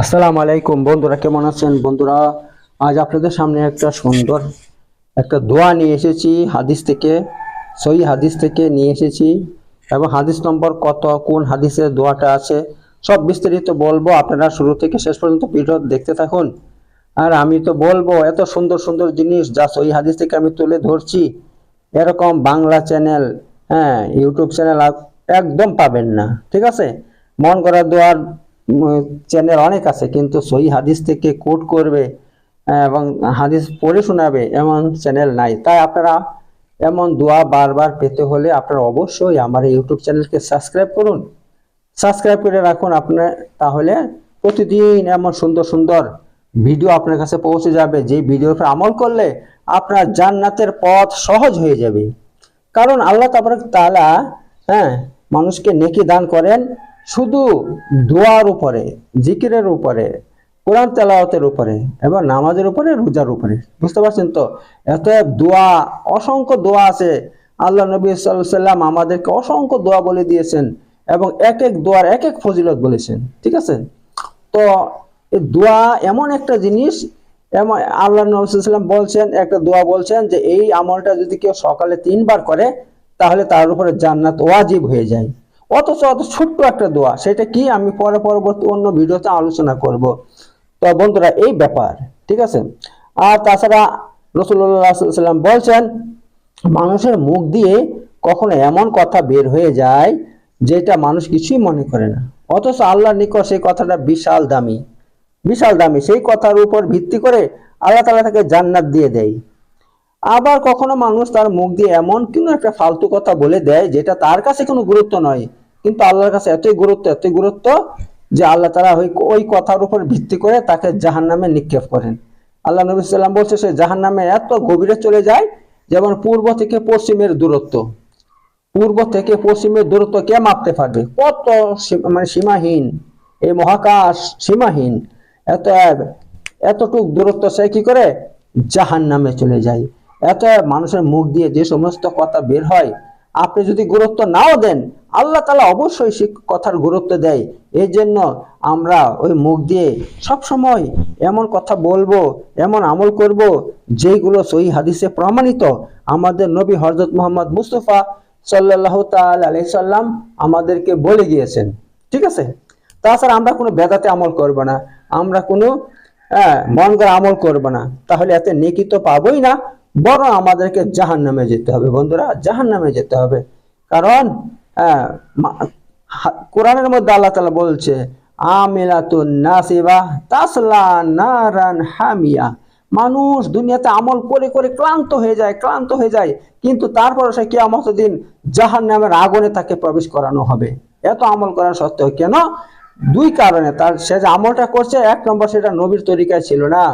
আসসালামু আলাইকুম বন্ধুরা, কেমন আছেন? বন্ধুরা, আজ আপনাদের সামনে একটা সুন্দর একটা দোয়া নিয়ে এসেছি, হাদিস থেকে সই হাদিস থেকে নিয়ে এসেছি। এবং হাদিস নম্বর কত, কোন হাদিসের দোয়াটা আছে, সব বিস্তারিত বলব। আপনারা শুরু থেকে শেষ পর্যন্ত ভিডিও দেখতে থাকুন। আর আমি তো বলব, এত সুন্দর সুন্দর জিনিস যা সই হাদিস থেকে আমি তুলে ধরছি, এরকম বাংলা চ্যানেল হ্যাঁ ইউটিউব চ্যানেল একদম পাবেন না, ঠিক আছে? মন করা দোয়ার চ্যানেল অনেক আছে, কিন্তু সই হাদিস থেকে কোট করবে এবং হাদিস পড়ে শোনাবে এমন চ্যানেল নাই। তাই আপনারা এমন দোয়া বারবার পেতে হলে আপনারা অবশ্যই আমার ইউটিউব চ্যানেলকে সাবস্ক্রাইব করুন। সাবস্ক্রাইব করে রাখুন আপনার, তাহলে প্রতিদিন এমন সুন্দর সুন্দর ভিডিও আপনার কাছে পৌঁছে যাবে। যে ভিডিওর উপর আমল করলে আপনার জান্নাতের পথ সহজ হয়ে যাবে। কারণ আল্লাহ তাবারক তাআলা হ্যাঁ মানুষকে নেকি দান করেন শুধু দোয়ার উপরে, জিকিরের উপরে, কোরআন তেলাওয়াতের উপরে এবং নামাজের উপরে, রোজার উপরে। বুঝতে পারছেন তো? এত দোয়া, অসংখ্য দোয়া আছে। আল্লাহ নবী সাল্লাম আমাদেরকে অসংখ্য দোয়া বলে দিয়েছেন এবং এক এক দোয়ার এক এক ফজিলত বলেছেন। ঠিক আছে? তো এই দোয়া এমন একটা জিনিস, এমন আল্লাহ নবী সাল্লাল্লাহু বলছেন, একটা দোয়া বলছেন যে, এই আমলটা যদি কেউ সকালে তিনবার করে, তাহলে তার উপরে জান্নাত ওয়াজিব হয়ে যায়। অথচ অত ছোট্ট একটা দোয়া, সেটা কি আমি পরে পরবর্তী অন্য ভিডিওতে আলোচনা করব। তো বন্ধুরা, এই ব্যাপার, ঠিক আছে? আর তাছাড়া রসুল্লাহ সাল্লাম বলছেন, মানুষের মুখ দিয়ে কখনো এমন কথা বের হয়ে যায় যেটা মানুষ কিছুই মনে করে না। অথচ আল্লাহর নিকট সেই কথাটা বিশাল দামি। বিশাল দামি। সেই কথার উপর ভিত্তি করে আল্লাহ তালা তাকে জান্নাত দিয়ে দেয়। আবার কখনো মানুষ তার মুখ দিয়ে এমন কোনো একটা ফালতু কথা বলে দেয় যেটা তার কাছে কোনো গুরুত্ব নয়। কিন্তু আল্লাহর কাছে এতই গুরুত্ব এতই গুরুত্ব যে আল্লাহ তারা ওই ওই কথার উপর ভিত্তি করে তাকে জাহান নামে নিক্ষেপ করেন। আল্লাহ নবী সাল্লাম বলছে, সে জাহান নামে এত গভীরে চলে যায় যেমন পূর্ব থেকে পশ্চিমের দূরত্ব। পূর্ব থেকে পশ্চিমের দূরত্ব কে মাপতে পারবে? কত মানে সীমাহীন, এই মহাকাশ সীমাহীন, এত এতটুক দূরত্ব সে কি করে? জাহান নামে চলে যায়। এত মানুষের মুখ দিয়ে যে সমস্ত কথা বের হয়, আপনি যদি গুরুত্ব নাও দেন আল্লাহ তালা অবশ্যই সে কথার গুরুত্ব দেয়। এই জন্য আমরা ওই মুখ দিয়ে সব সময় এমন কথা বলব, এমন আমল করব, যেগুলো সহি হাদিসে প্রমাণিত। আমাদের নবী হজরত মোহাম্মদ মুস্তফা সাল্লাহ তাল আলি সাল্লাম আমাদেরকে বলে গিয়েছেন। ঠিক আছে? তাছাড়া আমরা কোনো বেদাতে আমল করব না, আমরা কোনো মন করে আমল করব না। তাহলে এতে নেকি তো পাবোই না, বরং আমাদেরকে জাহান নামে যেতে হবে। বন্ধুরা জাহান নামে যেতে হবে। কারণ কোরআনের মধ্যে আল্লাহ তালা বলছে তাসলা নারান হামিয়া। মানুষ দুনিয়াতে আমল করে করে ক্লান্ত হয়ে যায়, ক্লান্ত হয়ে যায়, কিন্তু তারপর সে কিয়ামত দিন জাহান নামের আগুনে তাকে প্রবেশ করানো হবে। এত আমল করার সত্ত্বেও কেন? দুই কারণে, তার, সে যে আমলটা করছে, এক নম্বর সেটা নবীর তরিকায় ছিল না।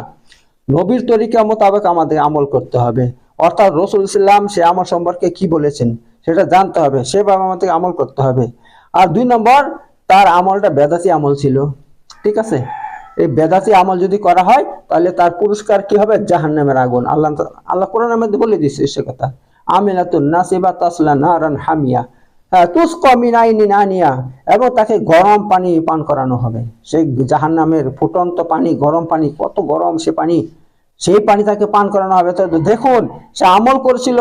নবীর তরিকা মোতাবেক আমাদের আমল করতে হবে। অর্থাৎ রসুল ইসলাম সে আমল সম্পর্কে কি বলেছেন? সেটা জানতে হবে সেভাবে আমাদের আমল করতে হবে। আর দুই নম্বর তার আমলটা বেদাতি আমল ছিল ঠিক আছে? এই বেদাতি আমল যদি করা হয় তাহলে তার পুরস্কার কি হবে? জাহান্নামের আগুন। আল্লাহ আল্লাহ কোরআনের মধ্যে বলে দিচ্ছে সে কথা। আমিনাতুন নাসিবা তাসলা নারান হামিয়া। হ্যাঁ, তুস্কা আইনিন আনিয়া। এবং তাকে গরম পানি পান করানো হবে। সেই জাহান্নামের ফুটন্ত পানি গরম পানি কত গরম সে পানি সেই পানি তাকে পান করানো হবে। তো দেখুন সে আমল করেছিল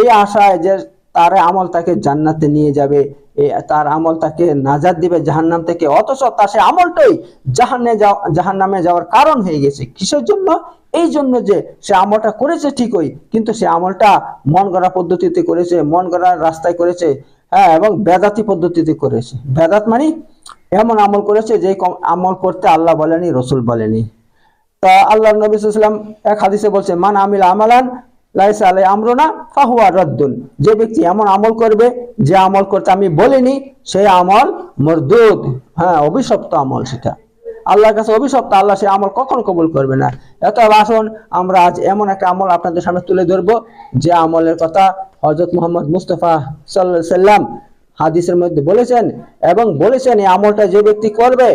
এই আশায় যে তার আমল তাকে জান্নাতে নিয়ে যাবে। তার আমল তাকে নাজাদ দিবে জাহান্নাম থেকে। অথচ তার সে আমলটাই জাহান্নে যাওয়া জাহান্নামে যাওয়ার কারণ হয়ে গেছে। কিসের জন্য? এই জন্য যে সে আমলটা করেছে ঠিকই, কিন্তু সে আমলটা মন গড়া পদ্ধতিতে করেছে, মন গড়ার রাস্তায় করেছে হ্যাঁ এবং বেদাতি পদ্ধতিতে করেছে। বেদাত মানে এমন আমল করেছে যে আমল করতে আল্লাহ বলেনি, রসুল বলেনি। তা আল্লাহ নবী সাল্লাম এক হাদিসে বলছে, মান আমিল আমালান লাইসা আলাই আমরুনা, ফাহুয়া রদ্দুন। যে ব্যক্তি এমন আমল করবে, যে আমল করতে আমি বলিনি, সেই আমল মরদুদ। হ্যাঁ অভিশপ্ত আমল সেটা। আল্লাহর কাছে অভিশপ্ত, আল্লাহ সে আমল কখন কবুল করবে না। এত আসুন, আমরা আজ এমন একটা আমল আপনাদের সামনে তুলে ধরবো, যে আমলের কথা হজরত মোহাম্মদ মুস্তফা সাল্লাহ সাল্লাম হাদিসের মধ্যে বলেছেন, এবং বলেছেন এই আমলটা যে ব্যক্তি করবে,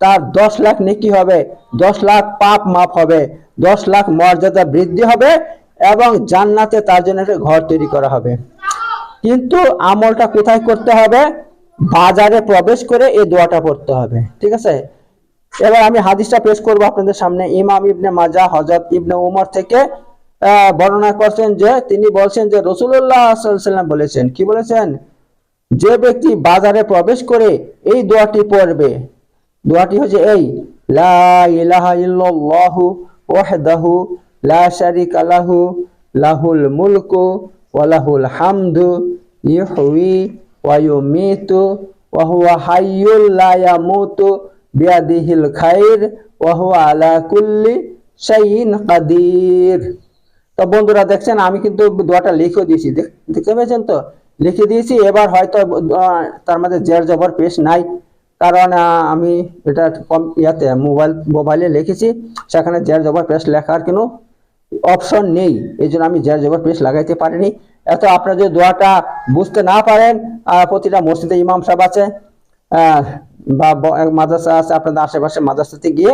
তার দশ লাখ নেকি হবে, দশ লাখ পাপ মাপ হবে, দশ লাখ মর্যাদা বৃদ্ধি হবে এবং জান্নাতে তার জন্য একটা ঘর তৈরি করা হবে। কিন্তু আমলটা কোথায় করতে হবে? বাজারে প্রবেশ করে এই দোয়াটা পড়তে হবে। ঠিক আছে? এবার আমি হাদিসটা পেশ করব আপনাদের সামনে। ইমাম ইবনে মাজা হজরত ইবনে উমর থেকে বর্ণনা করছেন যে তিনি বলছেন যে রসুল্লাহ সাল্লাম বলেছেন, কি বলেছেন? যে ব্যক্তি বাজারে প্রবেশ করে এই দোয়াটি পড়বে, দোয়াটি হচ্ছে এই, লা ইলাহা ইল্লাল্লাহু ওয়াহদাহু লা শারিকা লাহু, লাহুল মুলকু ওয়া হামদু ইহয়ি ওয়া ইউমিতু ওয়া হুয়া হাইয়ুল লা ইয়ামুতু বিয়াদিহিল খাইর ওয়া হুয়া আলা কুল্লি শাইইন কাদির। তো বন্ধুরা দেখছেন, আমি কিন্তু দোয়াটা লিখে দিয়েছি। দেখ- দেখতে পেয়েছেন তো? লিখে দিয়েছি, এবার হয়তো তার মধ্যে জের জবর পেশ নাই। কারণ আমি এটা কম ইয়াতে মোবাইল, মোবাইলে লিখেছি, সেখানে জের জবর পেশ লেখার কোনো অপশন নেই। এই জন্য আমি জের জবর পেশ লাগাইতে পারিনি। এত আপনারা যদি দোয়াটা বুঝতে না পারেন প্রতিটা মসজিদে ইমাম সাহেব আছে বা মাদ্রাসা আছে, আপনাদের আশেপাশে মাদ্রাসাতে গিয়ে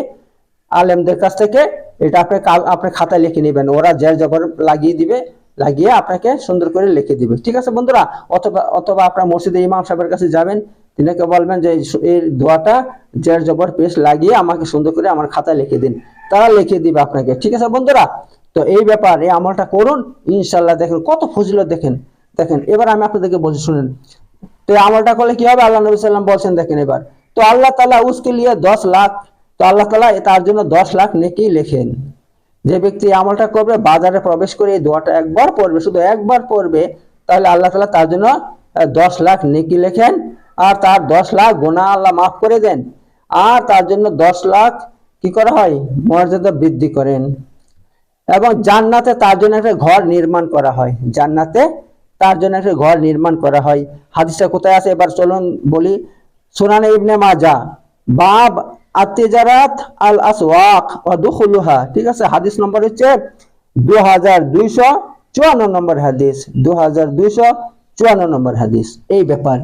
আলেমদের কাছ থেকে এটা আপনি আপনার খাতায় লিখে নেবেন। ওরা জের জবর লাগিয়ে দিবে, লাগিয়ে আপনাকে সুন্দর করে লিখে দিবে। ঠিক আছে বন্ধুরা? অথবা অথবা আপনার মসজিদে ইমাম সাহেবের কাছে যাবেন, তিনাকে বলবেন যে এই দোয়াটা জের জবর পেশ লাগিয়ে আমাকে সুন্দর করে আমার খাতায় লিখে দিন। তারা লিখে দিবে আপনাকে। ঠিক আছে বন্ধুরা? তো এই ব্যাপারে আমলটা করুন ইনশাল্লাহ দেখেন কত ফজিলত দেখেন। দেখেন, এবার আমি আপনাদেরকে বলছি শুনেন। তো আমলটা করলে কি হবে? আল্লাহ নবী সাল্লাম বলছেন, দেখেন এবার। তো আল্লাহ তালা উসকে লিয়ে দশ লাখ, তো আল্লাহ তালা তার জন্য দশ লাখ নেকি লেখেন। যে ব্যক্তি আমলটা করবে, বাজারে প্রবেশ করে এই দোয়াটা একবার পড়বে, শুধু একবার পড়বে, তাহলে আল্লাহ তালা তার জন্য দশ লাখ নেকি লেখেন। আর তার দশ লাখ গোনা আল্লাহ মাফ করে দেন। আর তার জন্য দশ লাখ কি করা হয়? মর্যাদা বৃদ্ধি করেন। এবং জান্নাতে তার জন্য একটা ঘর নির্মাণ করা হয়। জান্নাতে তার জন্য একটা ঘর নির্মাণ করা হয়। হাদিসটা কোথায় আছে? এবার চলুন বলি। সুনানে ইবনে মাজা, বাব আত্তেজারাত আল আসওয়াক ও দুখুলুহা। ঠিক আছে, হাদিস নম্বর হচ্ছে দু হাজার দুইশো চুয়ান্ন নম্বর হাদিস। দু হাজার দুইশো চুয়ান্ন নম্বর হাদিস। এই ব্যাপার।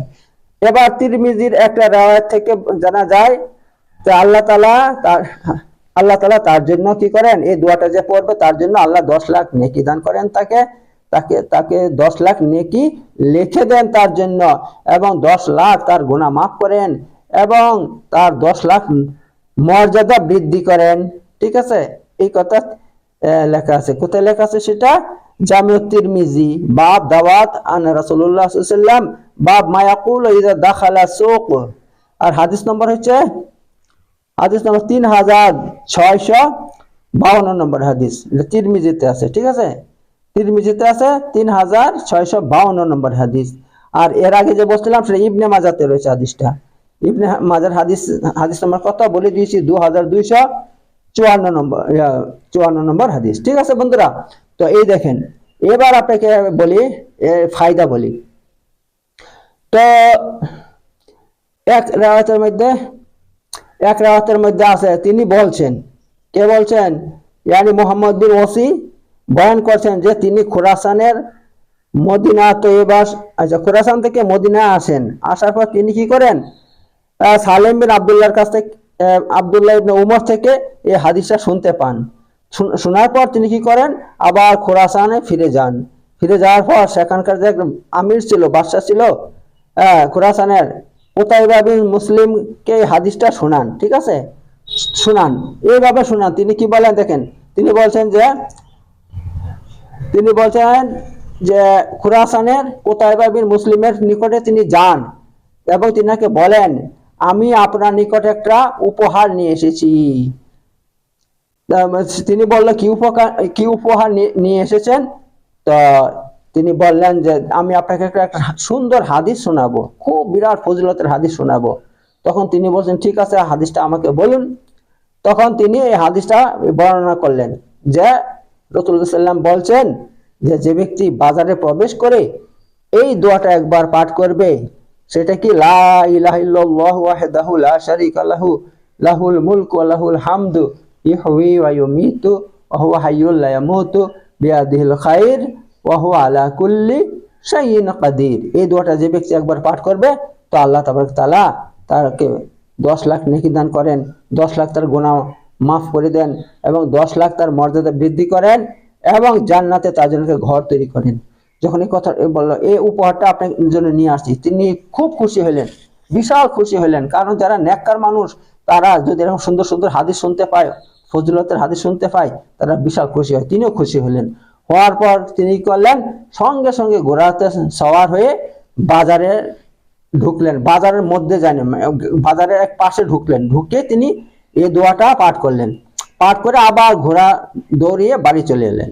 এবার তিরমিজির একটা রাওয়াত থেকে জানা যায় তো আল্লাহ তালা তার আল্লাহ তালা তার জন্য কি করেন? এই দোয়াটা যে পড়বে, তার জন্য আল্লাহ দশ লাখ নেকি দান করেন তাকে। তাকে তাকে দশ লাখ নেকি লিখে দেন তার জন্য এবং দশ লাখ তার গুণা মাফ করেন এবং তার দশ লাখ মর্যাদা বৃদ্ধি করেন। ঠিক আছে? এই কথা লেখা আছে। কোথায় লেখা আছে সেটা? জামিউ মিজি বাব দাওয়াত আন আলাইহি বাব মায়াকুল ইযা দাখালা সুক আর হাদিস নম্বর হচ্ছে হাদিস নম্বর তিন হাজার ছয়শো বাউন্ন নম্বর হাদিস। তিরমিজিতে আছে, ঠিক আছে? তিরমিজিতে আছে তিন হাজার ছয়শো বাউন্ন নম্বর হাদিস। আর এর আগে যে বলছিলাম সেটা ইবনে মাজাতে রয়েছে হাদিসটা। ইবনে মাজার হাদিস হাদিস নম্বর কত? বলে দিয়েছি দু হাজার দুইশো চুয়ান্ন নম্বর চুয়ান্ন নম্বর হাদিস। ঠিক আছে বন্ধুরা? তো এই দেখেন, এবার আপনাকে বলি এর ফায়দা বলি। তো এক রাওয়াতের মধ্যে এক রাওয়াতের মধ্যে আছে তিনি বলছেন, কে বলছেন? ইয়ানি মোহাম্মদ বিন ওসি বয়ান করছেন যে তিনি খুরাসানের মদিনা তৈবা আচ্ছা খুরাসান থেকে মদিনা আসেন। আসার পর তিনি কি করেন? সালেম বিন আবদুল্লাহর কাছ থেকে আবদুল্লাহ ইবনে উমর থেকে এই হাদিসটা শুনতে পান। শুন- শোনার পর তিনি কি করেন? আবার খোরাসানে ফিরে যান। ফিরে যাওয়ার পর সেখানকার যে আমির ছিল, বাদশাহ ছিল খোরাসানের ওতাইবা মুসলিমকে এই হাদিসটা শোনান, ঠিক আছে? শোনান। এইভাবে শোনান। তিনি কি বলেন দেখেন? তিনি বলছেন যে, তিনি বলছেন যে খুরাসানের কোতাইবা মুসলিমের নিকটে তিনি যান এবং তিনাকে বলেন, আমি আপনার নিকটে একটা উপহার নিয়ে এসেছি। তিনি বলল, কি উপকার, কি উপহার নিয়ে এসেছেন? তো তিনি বললেন যে, আমি আপনাকে একটা সুন্দর হাদিস শোনাবো। খুব বিরাট ফজিলতের হাদিস শোনাবো। তখন তিনি বলছেন, ঠিক আছে, হাদিসটা আমাকে বলুন। তখন তিনি এই হাদিসটা বর্ণনা করলেন যে রতুল্লাহ সাল্লাম বলছেন যে যে ব্যক্তি বাজারে প্রবেশ করে এই দোয়াটা একবার পাঠ করবে, সেটা কি লাহুল হামদু ইহয়ি ওয়া খাইর। ওয়া হুয়া আলা কুল্লি শাইইন কাদির। এই দোয়াটা যে ব্যক্তি একবার পাঠ করবে, তো আল্লাহ তাবারক তাআলা তাকে দশ লাখ নেকি দান করেন, দশ লাখ তার গুনাহ মাফ করে দেন এবং দশ লাখ তার মর্যাদা বৃদ্ধি করেন এবং জান্নাতে তার জন্য ঘর তৈরি করেন। যখন এই কথা বলল, এই উপহারটা আপনার জন্য নিয়ে আসছি। তিনি খুব খুশি হলেন, বিশাল খুশি হলেন। কারণ যারা নেককার মানুষ, তারা যদি এরকম সুন্দর সুন্দর হাদিস শুনতে পায়, ফজলতের হাদিস শুনতে পায়, তারা বিশাল খুশি হয়। তিনিও খুশি হলেন। হওয়ার পর তিনি করলেন? সঙ্গে সঙ্গে ঘোড়াতে সওয়ার হয়ে বাজারে ঢুকলেন। বাজারের মধ্যে যান বাজারের এক পাশে ঢুকলেন। ঢুকে তিনি এই দোয়াটা পাঠ করলেন। পাঠ করে আবার ঘোড়া দৌড়িয়ে বাড়ি চলে এলেন।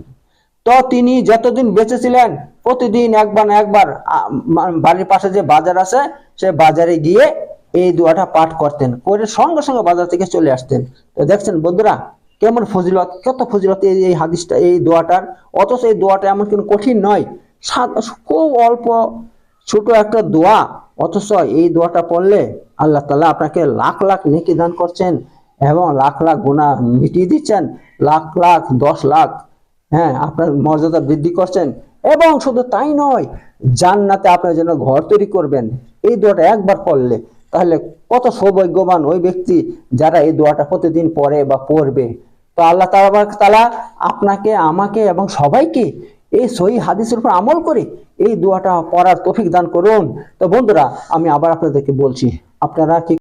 তো তিনি যতদিন বেঁচে ছিলেন, প্রতিদিন একবার একবার বাড়ির পাশে যে বাজার আছে, সে বাজারে গিয়ে এই দোয়াটা পাঠ করতেন। করে সঙ্গে সঙ্গে বাজার থেকে চলে আসতেন। তো দেখছেন বন্ধুরা কেমন ফজিলত, কত ফজিলত এই এই হাদিসটা, এই দোয়াটার? অথচ এই দোয়াটা এমন কোনো কঠিন নয়। খুব অল্প ছোট একটা দোয়া। অথচ এই দোয়াটা পড়লে আল্লাহ তাআলা আপনাকে লাখ লাখ নেকি দান করছেন এবং লাখ লাখ গুণা মিটিয়ে দিচ্ছেন। লাখ লাখ, দশ লাখ হ্যাঁ আপনার মর্যাদা বৃদ্ধি করছেন। এবং শুধু তাই নয়, জান্নাতে আপনার জন্য ঘর তৈরি করবেন। এই দোয়াটা একবার পড়লে তাহলে কত সৌভাগ্যবান ওই ব্যক্তি যারা এই দোয়াটা প্রতিদিন পড়ে বা পড়বে। তো আল্লাহ তালা আপনাকে, আমাকে এবং সবাইকে এই সহি হাদিসের উপর আমল করে এই দোয়াটা পড়ার তফিক দান করুন। তো বন্ধুরা, আমি আবার আপনাদেরকে বলছি, আপনারা কি